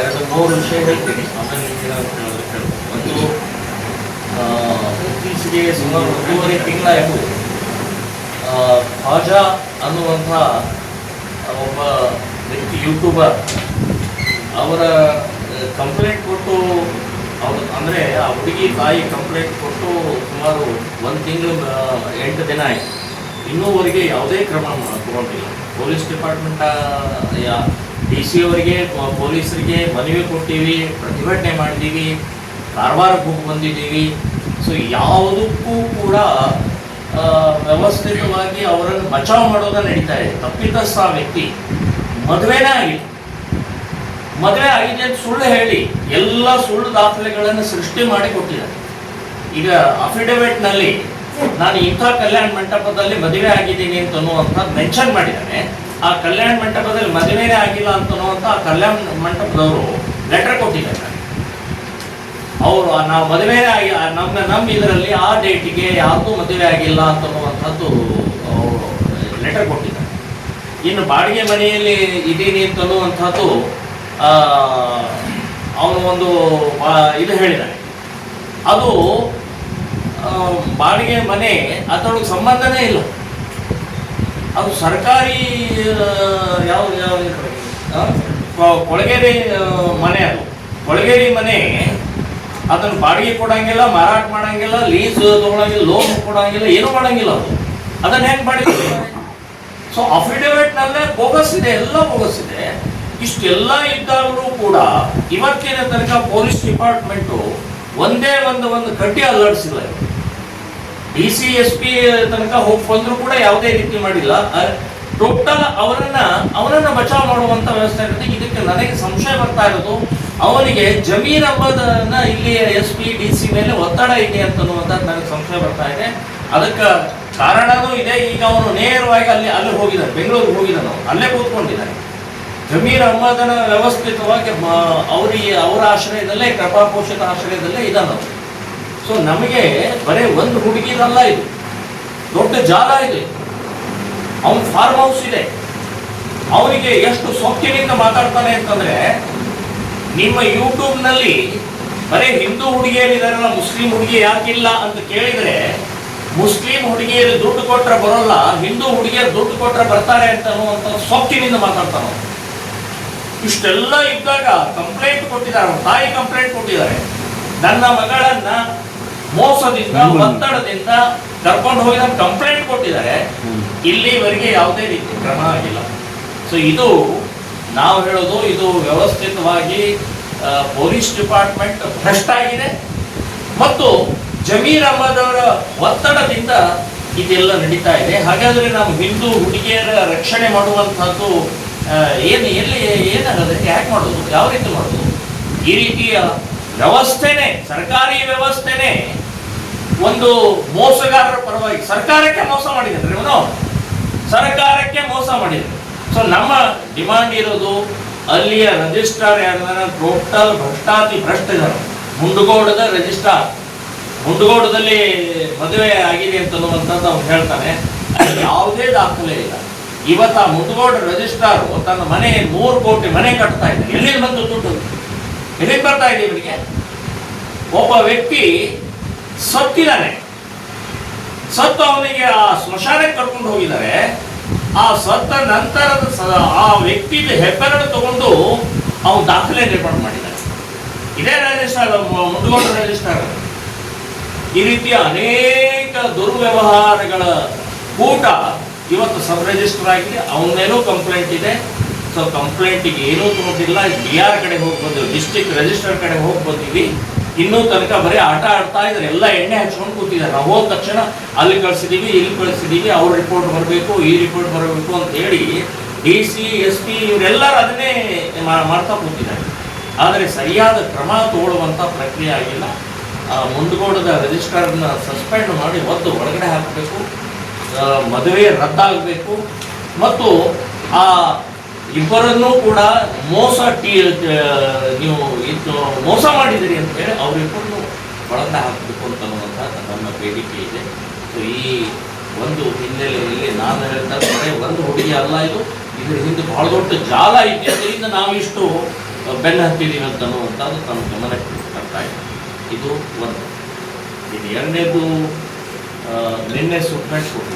ಎರಡು ಮೂರು ವಿಷಯ ಹೇಳ್ತೀನಿ. ಆಮೇಲೆ. ಒಂದು ಇತ್ತೀಚೆಗೆ ಸುಮಾರು ಒಂದೂವರೆ ತಿಂಗಳಾಯಿತು ಖಾಜಾ ಅನ್ನುವಂಥ ಒಬ್ಬ ವ್ಯಕ್ತಿ ಯೂಟ್ಯೂಬರ್, ಅವರ ಕಂಪ್ಲೇಂಟ್ ಕೊಟ್ಟು ಅವರು, ಅಂದರೆ ಆ ಹುಡುಗಿ ತಾಯಿ ಕಂಪ್ಲೇಂಟ್ ಕೊಟ್ಟು ಸುಮಾರು ಒಂದು ತಿಂಗಳು ಎಂಟು ದಿನ ಆಯಿತು. ಇನ್ನೂವರೆಗೆ ಯಾವುದೇ ಕ್ರಮ ತಗೊಂಡಿಲ್ಲ ಪೊಲೀಸ್ ಡಿಪಾರ್ಟ್ಮೆಂಟ್ ಡಿ ಸಿ ಅವರಿಗೆ ಪೊಲೀಸರಿಗೆ ಮನವಿ ಕೊಟ್ಟಿವಿ ಪ್ರತಿಭಟನೆ ಮಾಡಿದ್ದೀವಿ ಕಾರವಾರಕ್ಕೆ ಹೋಗಿ ಬಂದಿದ್ದೀವಿ. ಸೊ ಯಾವುದಕ್ಕೂ ಕೂಡ ವ್ಯವಸ್ಥಿತವಾಗಿ ಅವರನ್ನು ಬಚಾವ್ ಮಾಡೋದ ನಡೀತಾ ಇದೆ. ತಪ್ಪಿತಸ್ಥ ವ್ಯಕ್ತಿ ಮದುವೆನೇ ಆಗಿದೆ. ಮದುವೆ ಆಗಿದೆ ಅಂತ ಸುಳ್ಳು ಹೇಳಿ ಎಲ್ಲ ಸುಳ್ಳು ದಾಖಲೆಗಳನ್ನು ಸೃಷ್ಟಿ ಮಾಡಿ ಕೊಟ್ಟಿದ್ದಾರೆ. ಈಗ ಅಫಿಡವಿಟ್ನಲ್ಲಿ ನಲ್ಲಿ ನಾನು ಇಂಥ ಕಲ್ಯಾಣ ಮಂಟಪದಲ್ಲಿ ಮದುವೆ ಆಗಿದ್ದೀನಿ ಅಂತ ಅನ್ನುವಂಥ ಮೆನ್ಷನ್ ಮಾಡಿದ್ದಾನೆ. ಆ ಕಲ್ಯಾಣ ಮಂಟಪದಲ್ಲಿ ಮದುವೆನೇ ಆಗಿಲ್ಲ ಅಂತ ಆ ಕಲ್ಯಾಣ ಮಂಟಪದವರು ಲೆಟರ್ ಕೊಟ್ಟಿದ್ದಾರೆ. ಅವರು ನಾವು ಮದುವೆನೇ ಆಗಿ ನಮ್ಮ ನಮ್ಮ ಇದರಲ್ಲಿ ಆ ಡೇಟಿಗೆ ಯಾರಿಗೂ ಮದುವೆ ಆಗಿಲ್ಲ ಅಂತ ಅನ್ನುವಂಥದ್ದು ಅವರು ಲೆಟರ್ ಕೊಟ್ಟಿದ್ದಾರೆ. ಇನ್ನು ಬಾಡಿಗೆ ಮನೆಯಲ್ಲಿ ಇದ್ದೀನಿ ಅಂತ ಅನ್ನುವಂಥದ್ದು ಅವನು ಒಂದು ಇದು ಹೇಳಿದ್ದಾನೆ ಅದು ಬಾಡಿಗೆ ಮನೆ, ಅದರೊಳಗೆ ಸಂಬಂಧನೇ ಇಲ್ಲ. ಅದು ಸರ್ಕಾರಿ ಯಾವ ಯಾವ ಕೊಳಗೇರಿ ಮನೆ ಅದು. ಕೊಳಗೇರಿ ಮನೆ ಅದನ್ನು ಬಾಡಿಗೆ ಕೊಡಂಗಿಲ್ಲ, ಮಾರಾಟ ಮಾಡಂಗಿಲ್ಲ ಲೀಸ್ ತಗೊಳಂಗಿಲ್ಲ ಲೋನ್ ಕೊಡಂಗಿಲ್ಲ, ಏನೂ ಮಾಡಂಗಿಲ್ಲ ಅದು. ಅದನ್ನ ಹೆಂಗೆ ಮಾಡಿದ್ರು? ಸೊ ಅಫಿಡವಿಟ್ನಲ್ಲೇ ಬೋಗಸ್ ಇದೆ, ಎಲ್ಲ ಬೋಗಸ್ ಇದೆ. ಇಷ್ಟೆಲ್ಲ ಇದ್ದಾಗಲೂ ಕೂಡ ಇವತ್ತಿನ ತನಕ ಪೊಲೀಸ್ ಡಿಪಾರ್ಟ್ಮೆಂಟು ಒಂದೇ ಒಂದು ಒಂದು ಕಡ್ಡಿ ಅಲ್ಲಾಡಿಸಿಲ್ಲ ಡಿ ಸಿ ಎಸ್ ಪಿ ತನಕ ಹೋಗಿ ಬಂದ್ರು ಕೂಡ ಯಾವುದೇ ರೀತಿ ಮಾಡಿಲ್ಲ. ಟೋಟಲ್ ಅವರನ್ನ ಅವರನ್ನ ಬಚಾವ್ ಮಾಡುವಂತ ವ್ಯವಸ್ಥೆ ಇರುತ್ತೆ. ಇದಕ್ಕೆ ನನಗೆ ಸಂಶಯ ಬರ್ತಾ ಇರೋದು, ಅವನಿಗೆ ಜಮೀರ್ ಅಹ್ಮದನ್ನ ಇಲ್ಲಿ ಎಸ್ ಪಿ, ಡಿ ಸಿ ಮೇಲೆ ಒತ್ತಡ ಇದೆ ಅಂತ ನನಗೆ ಸಂಶಯ ಬರ್ತಾ ಇದೆ. ಅದಕ್ಕೆ ಕಾರಣನೂ ಇದೆ. ಈಗ ಅವನು ನೇರವಾಗಿ ಅಲ್ಲಿ ಅಲ್ಲಿ ಹೋಗಿದ್ದಾನೆ. ಬೆಂಗಳೂರಿಗೆ ಹೋಗಿದ್ದಾನೆ ಅಲ್ಲೇ ಕೂತ್ಕೊಂಡಿದ್ದಾನೆ. ಜಮೀರ್ ಅಹ್ಮದನ ವ್ಯವಸ್ಥಿತವಾಗಿ ಅವರಿಗೆ, ಅವರ ಆಶ್ರಯದಲ್ಲೇ, ಕೃಪಾಪೋಷಿತ ಆಶ್ರಯದಲ್ಲೇ ಇದ್ದಾನೆ ಸೊ ನಮಗೆ ಬರೀ ಒಂದು ಹುಡುಗಿರಲ್ಲ ಇದು. ದೊಡ್ಡ ಜಾಗ ಇದೆ. ಅವನ ಫಾರ್ಮ್ ಹೌಸ್ ಇದೆ. ಅವನಿಗೆ ಎಷ್ಟು ಸೊಕ್ಕಿನಿಂದ ಮಾತಾಡ್ತಾನೆ ಅಂತಂದ್ರೆ, ನಿಮ್ಮ ಯೂಟ್ಯೂಬ್ನಲ್ಲಿ ಬರೀ ಹಿಂದೂ ಹುಡುಗಿಯರಿದಾರಲ್ಲ ಮುಸ್ಲಿಂ ಹುಡುಗಿ ಯಾಕಿಲ್ಲ ಅಂತ ಕೇಳಿದ್ರೆ, ಮುಸ್ಲಿಂ ಹುಡುಗಿಯರು ದುಡ್ಡು ಕೊಟ್ಟರೆ ಬರೋಲ್ಲ, ಹಿಂದೂ ಹುಡುಗಿಯರು ದುಡ್ಡು ಕೊಟ್ಟರೆ ಬರ್ತಾರೆ ಅಂತ ಅನ್ನುವಂತ ಸೊಕ್ಕಿನಿಂದ ಮಾತಾಡ್ತಾನೆ ಇಷ್ಟೆಲ್ಲ ಇದ್ದಾಗ ಕಂಪ್ಲೇಂಟ್ ಕೊಟ್ಟಿದ್ದಾರೆ ತಾಯಿ ಕಂಪ್ಲೇಂಟ್ ಕೊಟ್ಟಿದ್ದಾರೆ. ನನ್ನ ಮಗಳನ್ನ ಮೋಸದಿಂದ ಒತ್ತಡದಿಂದ ಕರ್ಕೊಂಡು ಹೋಗಿದ ಕಂಪ್ಲೇಂಟ್ ಕೊಟ್ಟಿದ್ದಾರೆ. ಇಲ್ಲಿವರೆಗೆ ಯಾವುದೇ ರೀತಿ ಕ್ರಮ ಆಗಿಲ್ಲ ಸೊ ಇದು ನಾವು ಹೇಳೋದು ಇದು ವ್ಯವಸ್ಥಿತವಾಗಿ ಪೊಲೀಸ್ ಡಿಪಾರ್ಟ್ಮೆಂಟ್ ಭ್ರಷ್ಟ ಆಗಿದೆ. ಮತ್ತು ಜಮೀರ್ ಅಹಮದ್ ಅವರ ಒತ್ತಡದಿಂದ ಇದೆಲ್ಲ ನಡೀತಾ ಇದೆ. ಹಾಗಾದ್ರೆ ನಾವು ಹಿಂದೂ ಹುಡುಗಿಯರ ರಕ್ಷಣೆ ಮಾಡುವಂತಹದ್ದು ಏನು ಎಲ್ಲಿ ಏನಾಗದೆ ಯಾಕೆ ಮಾಡೋದು? ಯಾವ ರೀತಿ ಮಾಡೋದು? ಈ ರೀತಿಯ ವ್ಯವಸ್ಥೆನೇ ಸರ್ಕಾರಿ ವ್ಯವಸ್ಥೆನೇ ಒಂದು ಮೋಸಗಾರರ ಪರವಾಗಿ ಸರ್ಕಾರಕ್ಕೆ ಮೋಸ ಮಾಡಿದ್ದಾರೆ ಇವನು ಸರ್ಕಾರಕ್ಕೆ ಮೋಸ ಮಾಡಿದ್ರು ಸೊ ನಮ್ಮ ಡಿಮಾಂಡ್ ಇರೋದು ಅಲ್ಲಿಯ ರಿಜಿಸ್ಟ್ರಾರ್ ಯಾರ ಟೋಟಲ್ ಭ್ರಷ್ಟಾತಿ ಭ್ರಷ್ಟ ಇದ್ದಾರೆ ಮುಂಡಗೋಡದ ರಿಜಿಸ್ಟ್ರಾರ್ ಮುಂಡಗೋಡದಲ್ಲಿ ಮದುವೆ ಆಗಿದೆ ಅಂತ ಅವ್ನು ಹೇಳ್ತಾನೆ. ಯಾವುದೇ ದಾಖಲೆ ಇಲ್ಲ. ಇವತ್ತು ಆ ಮುಂಡಗೋಡ ರಿಜಿಸ್ಟ್ರಾರ್ ತನ್ನ ಮನೆ ಮೂರು ಕೋಟಿ ಮನೆ ಕಟ್ತಾ ಇದ್ದಾನೆ. ಎಲ್ಲಿಂದ ಬಂದು ದುಡ್ಡು? ಎಲ್ಲಿಂದ ಬರ್ತಾ ಇದೆ ಇವರಿಗೆ ಒಬ್ಬ ವ್ಯಕ್ತಿ ಸತ್ತಿದ್ದಾನೆ. ಸತ್ತು ಅವನಿಗೆ ಆ ಸ್ಮಶಾನಕ್ಕೆ ಕರ್ಕೊಂಡು ಹೋಗಿದ್ದಾರೆ. ಆ ಸತ್ತ ನಂತರದ ಆ ವ್ಯಕ್ತಿ ಹೆಬ್ಬೆರಳು ತಗೊಂಡು ಅವನು ದಾಖಲೆ ರೆಕಾರ್ಡ್ ಮಾಡಿದ್ದಾನೆ. ಇದೇ ರಾಜಸ್ಥಾನ ಮುಂದುವರೆದ ರಾಜಸ್ಥಾನ ಈ ರೀತಿಯ ಅನೇಕ ದುರ್ವ್ಯವಹಾರಗಳ ಕೂಟ ಇವತ್ತು ಸಬ್ ರಿಜಿಸ್ಟರ್ ಆಗಿದೆ ಅವನೇನೋ ಕಂಪ್ಲೇಂಟ್ ಇದೆ. ಸೊ, ಕಂಪ್ಲೇಂಟಿಗೆ ಏನೂ ತಗೊಂಡಿಲ್ಲ ಡಿ ಆರ್ ಕಡೆ ಹೋಗಿ ಬಂದಿವಿ ಡಿಸ್ಟಿಕ್ ರಿಜಿಸ್ಟರ್ ಕಡೆ ಹೋಗಿ ಬಂದಿವಿ. ಇನ್ನೂ ತನಕ ಬರೀ ಆಟ ಆಡ್ತಾ ಇದ್ದಾರೆ. ಎಲ್ಲ ಎಣ್ಣೆ ಹಚ್ಕೊಂಡು ಕೂತಿದ್ದಾರೆ. ನಾವು ಹೋದ ತಕ್ಷಣ ಅಲ್ಲಿ ಕಳಿಸಿದೀವಿ, ಇಲ್ಲಿ ಕಳಿಸಿದೀವಿ, ಅವ್ರ ರಿಪೋರ್ಟ್ ಬರಬೇಕು, ಈ ರಿಪೋರ್ಟ್ ಬರಬೇಕು ಅಂತ ಹೇಳಿ ಡಿ ಸಿ ಎಸ್ ಪಿ ಇವರೆಲ್ಲರೂ ಅದನ್ನೇ ಮಾಡ್ತಾ ಕೂತಿದ್ದಾರೆ. ಆದರೆ ಸರಿಯಾದ ಕ್ರಮ ತಗೊಳ್ಳುವಂಥ ಪ್ರಕ್ರಿಯೆ ಆಗಿಲ್ಲ. ಮುಂದಗೋಡದ ರಿಜಿಸ್ಟ್ರಾರ್ನ ಸಸ್ಪೆಂಡ್ ಮಾಡಿ ಒದ್ದು ಒಳಗಡೆ ಹಾಕಬೇಕು. ಮದುವೆ ರದ್ದಾಗಬೇಕು. ಮತ್ತು ಆ ಇಬ್ಬರನ್ನೂ ಕೂಡ ಮೋಸ ಟಿ ನೀವು ಇದು ಮೋಸ ಮಾಡಿದಿರಿ ಅಂತ ಹೇಳಿ ಅವರಿಬ್ಬರನ್ನು ಬಳಕ ಹಾಕಬೇಕು ಅಂತ ಅನ್ನುವಂಥ ನಮ್ಮ ಬೇಡಿಕೆ ಇದೆ. ಸೊ, ಈ ಒಂದು ಹಿನ್ನೆಲೆಯಲ್ಲಿ ನಾನು ಹೇಳ್ತಾ ಬರೀ ಒಂದು ಹುಡುಗಿ ಅಲ್ಲ ಇದು. ಇದ್ರ ಹಿಂದೆ ಬಹಳ ದೊಡ್ಡ ಜಾಲ ಇದ್ದಿದ್ದರಿಂದ ನಾವಿಷ್ಟು ಬೆನ್ನು ಹತ್ತಿದ್ದೀವಿ ಅಂತ ಅನ್ನುವಂಥದ್ದು ತಮ್ಮ ಗಮನಕ್ಕೆ ತರ್ತಾ ಇದೆ. ಇದು ಒಂದು. ಇದು ಎರಡನೇದು ನಿನ್ನೆ ಸುಪ್ರೀಂ ಕೋರ್ಟ್